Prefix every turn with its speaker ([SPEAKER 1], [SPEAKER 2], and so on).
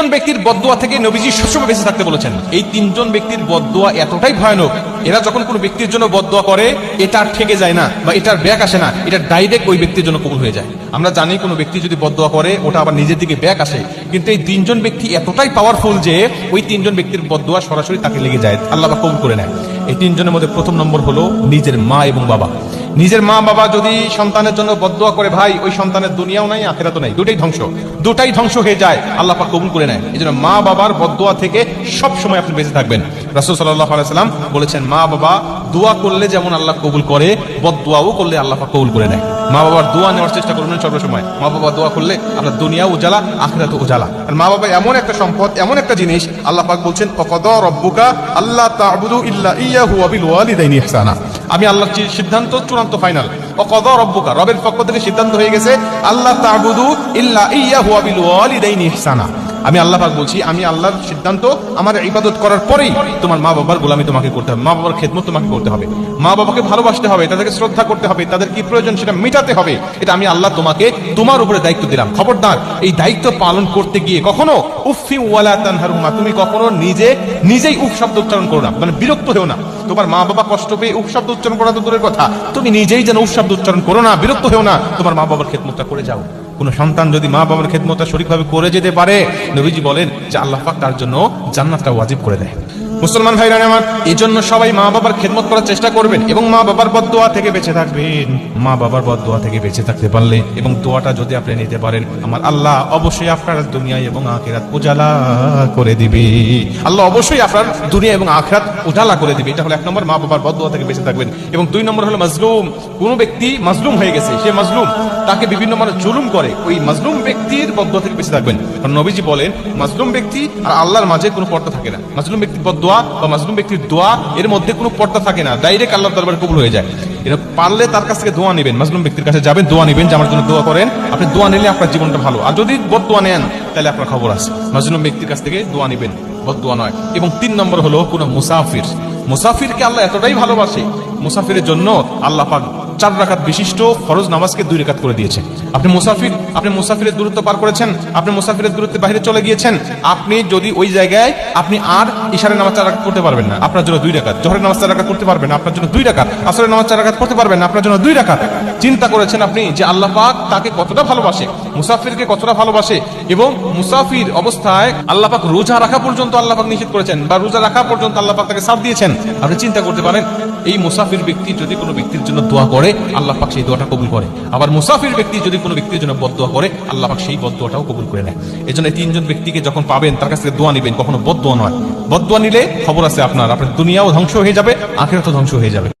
[SPEAKER 1] তিনজন ব্যক্তির বদুয়া থেকে নবীজি সবসময় বেঁচে থাকতে বলেছেন। এই তিনজন ব্যক্তির বদুয়া এতটাই ভয়ানক, এরা যখন কোনো ব্যক্তির জন্য বদুয়া করে, এটা ঠেকে যায় না বা এটার ব্যাক আসে না, এটা ডাইরেক্ট ওই ব্যক্তির জন্য কবুল হয়ে যায়। আমরা জানি কোনো ব্যক্তি যদি বদুয়া করে, ওটা আবার নিজের দিকে ব্যাক আসে। কিন্তু এই তিনজন ব্যক্তি এতটাই পাওয়ারফুল যে, ওই তিনজন ব্যক্তির বদুয়া সরাসরি তাকে লেগে যায়, আল্লাহ কবুল করে নেয়। এই তিনজনের মধ্যে প্রথম নম্বর হলো নিজের মা এবং বাবা। নিজের মা বাবা যদি সন্তানের জন্য বদুয়া করে, ভাই, ওই সন্তানের দুনিয়াও নাই, আখেরাতও নাই, দুটাই ধ্বংস। দুটাই ধ্বংস হয়ে যায়, আল্লাহ পাক কবুল করে নেয়। এই জন্য মা বাবার বদুয়া থেকে সব সময় আপনি বেঁচে থাকবেন। রাসূল সাল্লাম বলেছেন, মা বাবা দোয়া করলে যেমন আল্লাহ কবুল করে বদুয়াও করলে আল্লাহ পাক কবুল করে নেয়। মা বাবার দোয়া নেওয়ার চেষ্টা করবেন সর্বসময় মা বাবা দোয়া করলে আপনার দুনিয়া উজালা আখিরাত উজালা। আর মা বাবা এমন একটা সম্পদ, এমন একটা জিনিস, আল্লাহ পাক বলছেন, অকদ রব্বুকা আল্লাহ তা'বুদু ইল্লা ইয়াহু ওয়া বিল ওয়ালিদাইনি ইহসানা। আমি আল্লাহ সিদ্ধান্ত, চূড়ান্ত ফাইনাল ও কদ রব্বুকা, রবের পক্ষ থেকে সিদ্ধান্ত হয়ে গেছে, আল্লাহ তা'বুদু ইল্লা ইয়া হুয়াবিল বিল ওয়ালিদাইনি ইহসানা। আমি আল্লাহ পাক বলছি, আমি আল্লাহর সিদ্ধান্ত, আমার ইবাদত করার পরেই তোমার মা বাবার গোলামি তোমাকে করতে হবে, মা বাবার খেদমত তোমাকে করতে হবে, মা বাবাকে ভালোবাসতে হবে, তাদেরকে শ্রদ্ধা করতে হবে, তাদের কি প্রয়োজন সেটা মেটাতে হবে, এটা আমি আল্লাহ তোমাকে তোমার উপরে দায়িত্ব দিলাম। খবরদার, এই দায়িত্ব পালন করতে গিয়ে কখনো উফি ওয়ালা তানহারুমা তুমি কখনো নিজে, নিজেই উফ শব্দ উচ্চারণ করো না মানে বিরক্ত হও না। তোমার মা বাবা কষ্ট পেয়ে উফ শব্দ উচ্চারণ করা তো দূরের কথা, তুমি নিজেই যেন উফ শব্দ উচ্চারণ করো না, বিরক্ত হও না, তোমার মা বাবার খেদমতটা করে যাও। কোন সন্তান যদি মা বাবার খেদমতটা সঠিকভাবে করে যেতে পারে, নবীজি বলেন যে আল্লাহ তার জন্য জান্নাতটা ওয়াজিব করে দেয়। মুসলমান ভাইরা আমার এই জন্য সবাই মা বাবার খেদমত করার চেষ্টা করবেন এবং মা বাবার বদোয়া থেকে বেঁচে থাকবেন। মা বাবার বদোয়া থেকে বেঁচে থাকতে পারলে এবং দোয়াটা যদি আপনি নিতে পারেন, আমার আল্লাহ অবশ্যই আপনার দুনিয়া এবং আখেরাত উজালা করে দিবে। আল্লাহ অবশ্যই আপনার দুনিয়া এবং আখেরাত উজালা করে দিবে। এটা হলো এক নম্বর মা বাবার বদোয়া থেকে বেঁচে থাকবেন। এবং দুই নম্বর হলো মাজলুম। কোন ব্যক্তি মাজলুম হয়ে গেছে, সে মাজলুম। তাকে বিভিন্ন মানুষ জুলুম করে। ওই মাজলুম ব্যক্তির বদোয়া থেকে বেঁচে থাকবেন। কারণ নবীজি বলেন, মাজলুম ব্যক্তি আর আল্লাহর মাঝে কোনো পর্দা থাকে না। মাজলুম ব্যক্তির বদোয়া বা মাজলুম ব্যক্তির দোয়া এর মধ্যে কোনো পর্দা থাকে না। ডাইরেক্ট আল্লাহ দরবারে কবুল হয়ে যায়। এটা পারলে তার কাছ থেকে দোয়া নেবেন। মাজলুম ব্যক্তির কাছে যাবেন, দোয়া নেবেন যে, আমার জন্য দোয়া করেন। আপনি দোয়া নিলে আপনার জীবনটা ভালো। আর যদি বদ দোয়া নেন, তাহলে আপনার খবর আছে। মাজলুম ব্যক্তির কাছ থেকে দোয়া নেবেন। বদ দোয়া নয়। এবং তিন নম্বর হলো কোনো মুসাফির। মুসাফিরকে আল্লাহ এতটাই ভালোবাসে। মুসাফিরের জন্য আল্লাহ পাক চার রাখাত বিশিষ্ট ফরজ নামাজকে দুই রেখাত করে দিয়েছে। আপনি মুসাফির, আপনি মুসাফিরের দূরত্ব পার করেছেন, আপনি মুসাফিরের দূরত্বে বাইরে চলে গিয়েছেন, আপনি যদি ওই জায়গায় আপনি আর ইশারের নামাজ চার রাকাত করতে পারবেন না, আপনার জন্য দুই রাকাত। জহরের নামাজ চার রাকাত করতে পারবেন না, আপনার জন্য দুই রাকাত। আসরের নামাজ চার রাকাত করতে পারবেন না, আপনার জন্য দুই রাকাত। চিন্তা করেছেন আপনি যে আল্লাহ পাক তাকে কতটা ভালোবাসে, মুসাফিরকে কতটা ভালোবাসে এবং মুসাফির অবস্থায় আল্লাহ পাক রোজা রাখা পর্যন্ত আল্লাহ পাক নিষেধ করেছেন বা রোজা রাখা পর্যন্ত আল্লাহ পাক তাকে সাথ দিয়েছেন। আপনি চিন্তা করতে পারেন এই মুসাফির ব্যক্তি যদি কোনো ব্যক্তির জন্য দোয়া করে, আল্লাহ পাক সেই দোয়াটা কবুল করে। আবার মুসাফির ব্যক্তি যদি কোনো ব্যক্তির জন্য বদোয়া দোয়া করে, আল্লাহ পাক সেই বদোয়াটাও দোয়াটাও কবুল করে নেয়। এই জন্য তিনজন ব্যক্তিকে যখন পাবেন, তার কাছ থেকে দোয়া নেবেন। কখনো বদোয়া দোয়া নয়। বদোয়া দোয়া নিলে খবর আছে আপনার। আপনার দুনিয়াও ধ্বংস হয়ে যাবে, আখেরাতও ধ্বংস হয়ে যাবে।